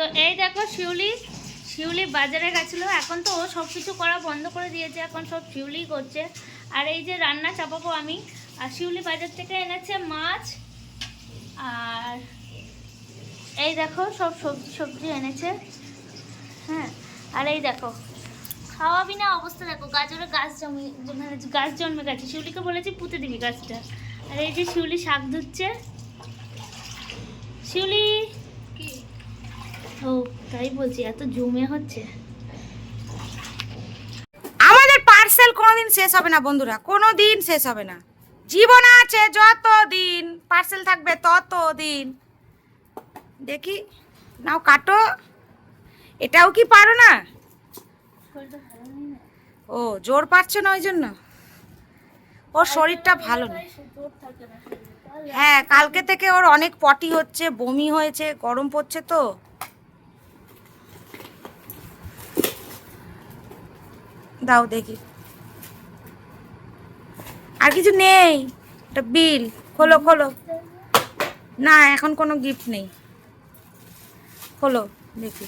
তো এই দেখো শিউলি শিউলি বাজারে গেছিল। এখন তো ও সব কিছু করা বন্ধ করে দিয়েছে, এখন সব শিউলি করছে। আর এই যে রান্না চাপাবো আমি, আর শিউলি বাজার থেকে এনেছে মাছ, আর এই দেখো সব সবজি সবজি এনেছে। হ্যাঁ আর এই দেখো খাওয়া বিনা অবস্থা দেখো, গাজরে গাছ জমি মানে গাছ জন্মে গেছে। শিউলিকে বলেছি পুঁতে দিবি গাছটা। আর এই যে শিউলি শাক ধুচ্ছে। শিউলি ও, তাই বলছি, এত হচ্ছে। আমাদের পার্সেল কোনোদিন শেষ হবে না, বন্ধুরা। কোনো দিন শেষ হবে না। জীবন আছে যত দিন পার্সেল থাকবে তত দিন দেখি, নাও কাটো। এটাও কি পারো না? ও, জোর পাচ্ছ না ওই জন্য? ওর শরীরটা ভালো না হ্যাঁ কালকে থেকে ওর অনেক পটি হচ্ছে, বমি হয়েছে, গরম পড়ছে তো। দাও দেখি। আর কিছু নেই এটা বিল। খোলো খোলো। না, এখন কোনো গিফট নেই। খোলো, দেখি।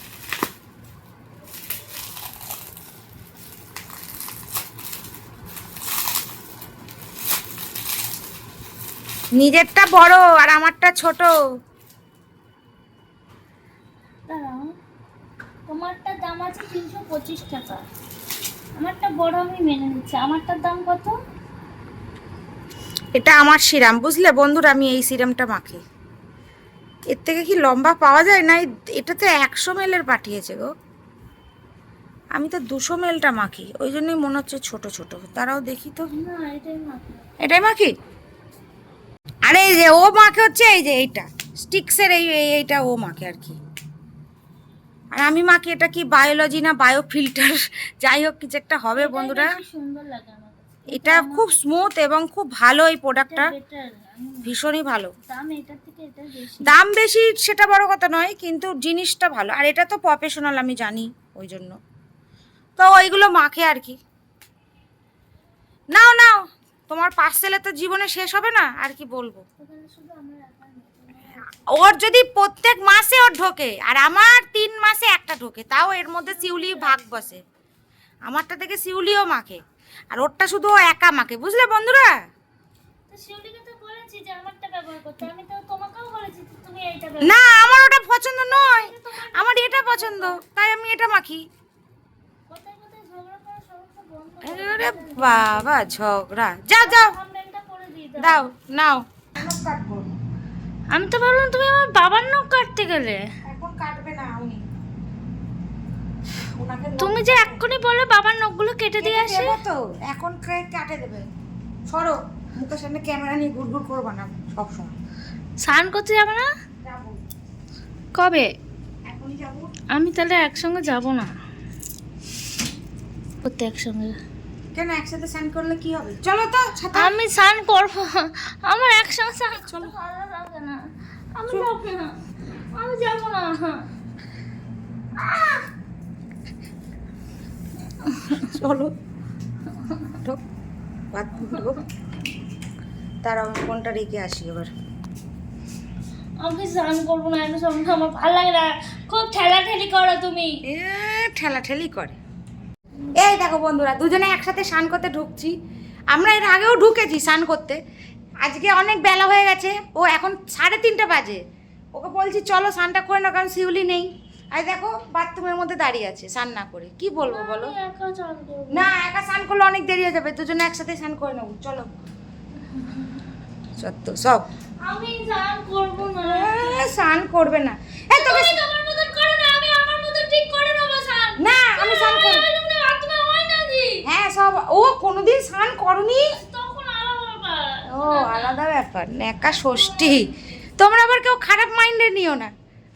নিজেরটা বড় আর আমারটা ছোট। তোমারটা দাম আছে তিনশো পঁচিশ টাকা। আমারটা বড় আমি মেনে নিচ্ছি। আমারটার দাম কত? এটা আমার সিরাম। বুঝলে বন্ধুরা আমি এই সিরামটা মাখি। এর থেকে কি লম্বা পাওয়া যায়? না এটা তো একশো মেলের পাঠিয়েছে গো। আমি তো দুশো মেলটা মাখি। ওই জন্যই মনে হচ্ছে ছোট ছোট। তারাও দেখি তো। এটাই মাখি। আরে এই যে ও মাখে হচ্ছে এই যে এইটা। স্টিক্সের এই এই- এইটা ও মাখে আর কি। আর আমি মাখি এটা কি বায়োলজি না বায়ো ফিল্টার যাই হোক কিছু একটা হবে বন্ধুরা। এটা খুব স্মুথ এবং খুব ভালো এই প্রোডাক্টটা ভীষণই ভালো। দাম বেশি। সেটা বড় কথা নয় কিন্তু জিনিসটা ভালো। আর এটা তো প্রফেশনাল আমি জানি ওই জন্য। তো ওইগুলো মাখে আর কি। নাও নাও তোমার পার্সেলে তো জীবনে শেষ হবে না আর কি বলব। ওর যদি প্রত্যেক মাসে ওর ঢোকে আর আমার মাসে একটা ঢোকে তাও এর মধ্যে শিউলি ভাগ বসে। আমারটা থেকে শিউলিও মাখে আর ওরটা শুধু ও একা মাখে বুঝলে বন্ধুরা? তো শিউলিকে তো বলেছি যে আমারটা ব্যবহার করতে আমি তো তোমাকেও বলেছি যে তুমি এইটা ব্যবহার না আমার ওটা পছন্দ নয় আমার এটা পছন্দ তাই আমি এটা মাখি। আরে বাবা ঝগড়া। যাও যাও। দাও। নাও। আমি তো ভাবলাম তুমি আমার বাবার নখ কাটতে গেলে এখন কাটবে না উনি ওনাকে তুমি যে এক্ষুনি বলে বাবার নখগুলো কেটে দিয়ে আসে? তো এখন কাটে দেবে? সরো মুখের সামনে ক্যামেরা নিয়ে ঘুর ঘুর করবা না সবসময়। স্নান করতে যাবে না? যাব। কবে? আমি তাহলে একসঙ্গে যাব না। করতে একসঙ্গে। কেন একসাথে স্নান করলে কি হবে? চলো তো আমি স্নান করব। আমার একসঙ্গে স্নান না। আমি যাব না। আমি যাব না। চলো। ঢোক বাথরুম ঢোক। তার আমি ফোনটা রেখে আসি এবার? আমি স্নান করব না এত সঙ্গে আমার ভালো লাগে না। খুব ঠেলা ঠেলি করো তুমি। ঠেলা ঠেলি করে। এই দেখো বন্ধুরা দুজনে একসাথে স্নান করতে ঢুকছি। আমরা এর আগেও ঢুকেছি স্নান করতে। আজকে অনেক বেলা হয়ে গেছে ও এখন সাড়ে তিনটে বাজে। ওকে বলছি চলো স্নানটা করে না কারণ শিউলি নেই। আর দেখো বাথরুমের মধ্যে দাঁড়িয়ে আছে স্নান না করে। কি বলব বলো? একা না একা স্নান করলে অনেক দেরি হয়ে যাবে দুজনে একসাথে স্নান করে নেব চলো। সত্য সব। আমি স্নান করব না। স্নান করবে না। এই তোকে তুমি তোমার মতন করো না আমি আমার মতন ঠিক করে নেব স্নান। না আমি স্নান করব হয় সব ও কোনোদিন স্নান করনি? ও আলাদা ব্যাপার ন্যাকা ষষ্ঠী। তোমরা আবার কেউ খারাপ মাইন্ডে নিও না।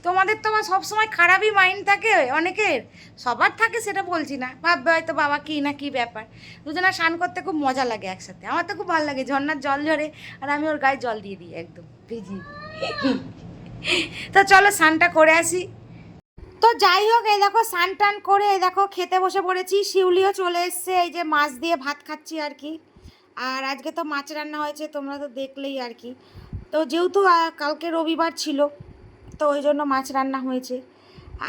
তোমাদের তো আবার সবসময় খারাপই মাইন্ড থাকে অনেকের। সবার থাকে সেটা বলছি না। ভাববে হয়তো বাবা কি না কি ব্যাপার। দুজনা স্নান করতে খুব মজা লাগে একসাথে। আমার তো খুব ভালো লাগে ঝর্নার জল ঝরে আর আমি ওর গায়ে জল দিয়ে দিই একদম, ভিজি। তো চলো স্নানটা করে আসি। তো যাই হোক, এই দেখো স্নান টান করে এই দেখো খেতে বসে পড়েছি। শিউলিও চলে এসছে, এই যে মাছ দিয়ে ভাত খাচ্ছি আর কি। আর আজকে তো মাছ রান্না হয়েছে, তোমরা তো দেখলেই আর কি। তো যেহেতু কালকে রবিবার ছিল তো ওই জন্য মাছ রান্না হয়েছে।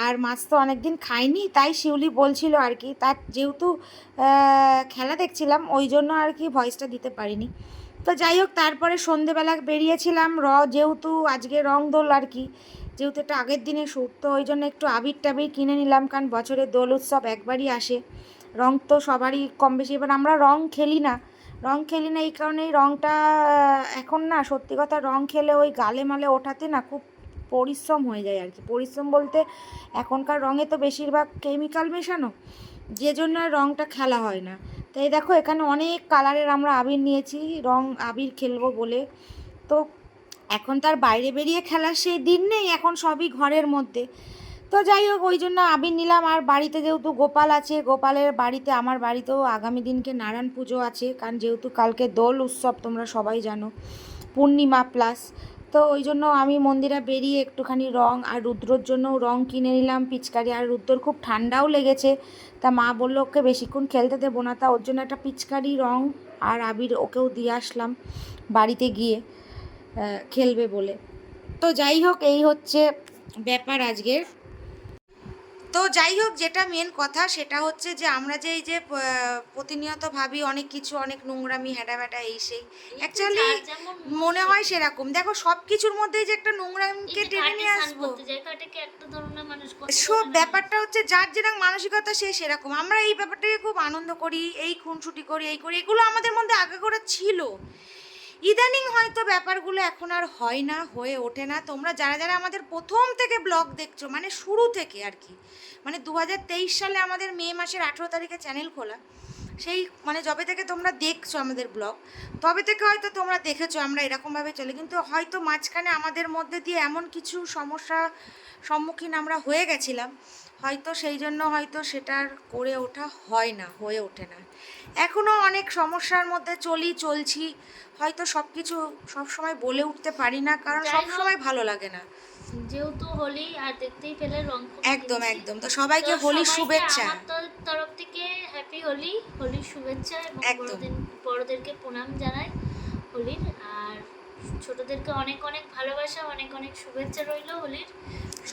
আর মাছ তো অনেক দিন খাইনি, তাই শিউলি বলছিল আর কি। তার যেহেতু খেলা দেখছিলাম, ওই জন্য আর কি ভয়েসটা দিতে পারিনি। তো যাই হোক, তারপরে সন্ধেবেলা বেরিয়েছিলাম, র যেহেতু আজকে রং দোল আর কি, যেহেতু এটা আগের দিনে শ্যুট তো ওই জন্য একটু আবির টাবির কিনে নিলাম, কারণ বছরে দোল উৎসব একবারই আসে। রং তো সবারই কম বেশি, এবার আমরা রং খেলি না। রং খেলি না, এই কারণেই রংটা এখন না সত্যি কথা রং খেলে ওই গালে মালে ওঠাতে না খুব পরিশ্রম হয়ে যায় আর কি। পরিশ্রম বলতে এখনকার রঙে তো বেশিরভাগ কেমিক্যাল মেশানো, যে জন্য আর রঙটা খেলা হয় না। তো এই দেখো, এখানে অনেক কালারের আমরা আবির নিয়েছি, রং আবির খেলব বলে। তো এখন তার বাইরে বেরিয়ে খেলার সেই দিন নেই, এখন সবই ঘরের মধ্যে। তো যাই হোক, ওই জন্য আবির নিলাম। আর বাড়িতে যেহেতু গোপাল আছে, গোপালের বাড়িতে, আমার বাড়িতেও আগামী দিনকে নারায়ণ পুজো আছে। কারণ যেহেতু কালকে দোল উৎসব, তোমরা সবাই জানো, পূর্ণিমা প্লাস তো ওই জন্য আমি মন্দিরা বেরিয়ে একটুখানি রং আর রুদ্রর জন্যও রং কিনে নিলাম। পিচকারি আর রুদ্রর খুব ঠান্ডাও লেগেছে। তা মা বলল, ওকে বেশিক্ষণ খেলতে দেবো না। তা ওর জন্য একটা পিচকারি রং আর আবির ওকেও দিয়ে আসলাম বাড়িতে গিয়ে খেলবে বলে। তো যাই হোক, এই হচ্ছে ব্যাপার আজকের। তো যাই হোক যেটা মেন কথা সেটা হচ্ছে যে আমরা যে এই যে প্রতিনিয়ত ভাবি অনেক কিছু অনেক নোংরামি হ্যাডা ব্যাটা এই সেই অ্যাকচুয়ালি মনে হয় সেরকম। দেখো সব কিছুর মধ্যেই যে একটা নোংরামকে টেনে নিয়ে আসব। সব ব্যাপারটা হচ্ছে যার যেরকম মানসিকতা সে সেরকম। আমরা এই ব্যাপারটাকে খুব আনন্দ করি এই খুনসুটি করি এই করি এগুলো আমাদের মধ্যে আগে করে ছিল। ইদানিং হয়তো ব্যাপারগুলো এখন আর হয় না, হয়ে ওঠে না। তোমরা যারা যারা আমাদের প্রথম থেকে ব্লগ দেখছ মানে শুরু থেকে আর কি মানে দু হাজার তেইশ সালে আমাদের মে মাসের আঠেরো তারিখে চ্যানেল খোলা সেই মানে যবে থেকে তোমরা দেখছ আমাদের ব্লগ তবে থেকে হয়তো তোমরা দেখেছ আমরা এরকমভাবে চলে। কিন্তু হয়তো মাঝখানে আমাদের মধ্যে দিয়ে এমন কিছু সমস্যা সম্মুখীন আমরা হয়ে গেছিলাম হয়তো সেই জন্য হয়তো সেটার করে ওঠা হয় না হয়ে ওঠে না। এখনও অনেক সমস্যার মধ্যে চলি চলছি হয়তো সব কিছু সবসময় বলে উঠতে পারি না কারণ। সবসময় ভালো লাগে না। যেহেতু হোলি আর দেখতেই পেলে রং একদম একদম। তো সবাইকে হোলি শুভেচ্ছা। আমার তরফ থেকে হ্যাপি হোলি হোলির শুভেচ্ছা এবং। বড়দিন বড়দেরকে প্রণাম জানাই হোলির। আর ছোটদেরকে অনেক অনেক ভালোবাসা অনেক অনেক শুভেচ্ছা রইল হোলির।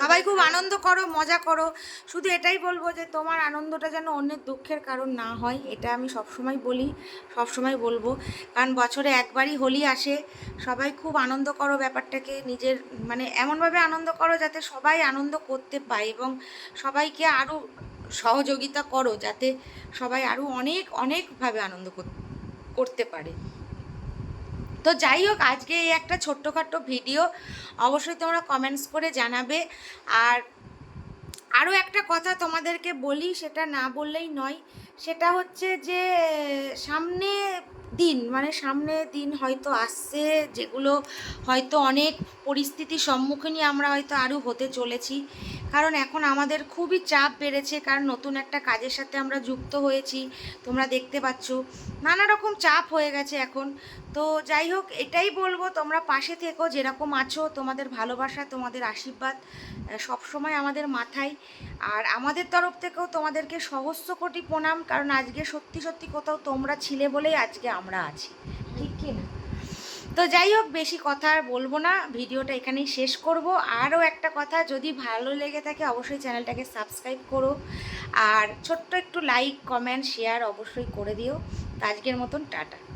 সবাই খুব আনন্দ করো, মজা করো। শুধু এটাই বলব যে তোমার আনন্দটা যেন অন্যের দুঃখের কারণ না হয়, এটা আমি সবসময় বলি, সবসময় বলব। কারণ বছরে একবারই হোলি আসে, সবাই খুব আনন্দ করো ব্যাপারটাকে, নিজের মানে এমনভাবে আনন্দ করো যাতে সবাই আনন্দ করতে পায় এবং সবাইকে আরও সহযোগিতা করো যাতে সবাই আরও অনেক, অনেকভাবে আনন্দ করতে পারে। তো যাই হোক, আজকে এই একটা ছোট্টখাট্টো ভিডিও অবশ্যই তোমরা কমেন্টস করে জানাবে। আর আরও একটা কথা তোমাদেরকে বলি, সেটা না বললেই নয়। সেটা হচ্ছে যে, সামনে দিন মানে সামনে দিন হয়তো আসছে, যেগুলো হয়তো অনেক পরিস্থিতির সম্মুখীনই আমরা হয়তো আরও হতে চলেছি। কারণ এখন আমাদের খুবই চাপ বেড়েছে, কারণ নতুন একটা কাজের সাথে আমরা যুক্ত হয়েছি, তোমরা দেখতে পাচ্ছ। নানা রকম চাপ হয়ে গেছে এখন। তো যাই হোক, এটাই বলব, তোমরা পাশে থেকো, যেরকম আছো, তোমাদের ভালোবাসা, তোমাদের আশীর্বাদ সব সময় আমাদের মাথায়। আর আমাদের তরফ থেকেও তোমাদেরকে সহস্র কোটি প্রণাম, কারণ আজকে সত্যি সত্যি কোথাও তোমরা ছিলে বলেই আজকে আমরা আছি। ঠিক কি না? তো যাই হোক, বেশি কথা আর বলব না, ভিডিওটা এখানেই শেষ করব। আরও একটা কথা, যদি ভালো লেগে থাকে, অবশ্যই চ্যানেলটাকে সাবস্ক্রাইব করো। আর ছোট্ট একটু লাইক, কমেন্ট, শেয়ার অবশ্যই করে দিও। আজকের মতন টাটা।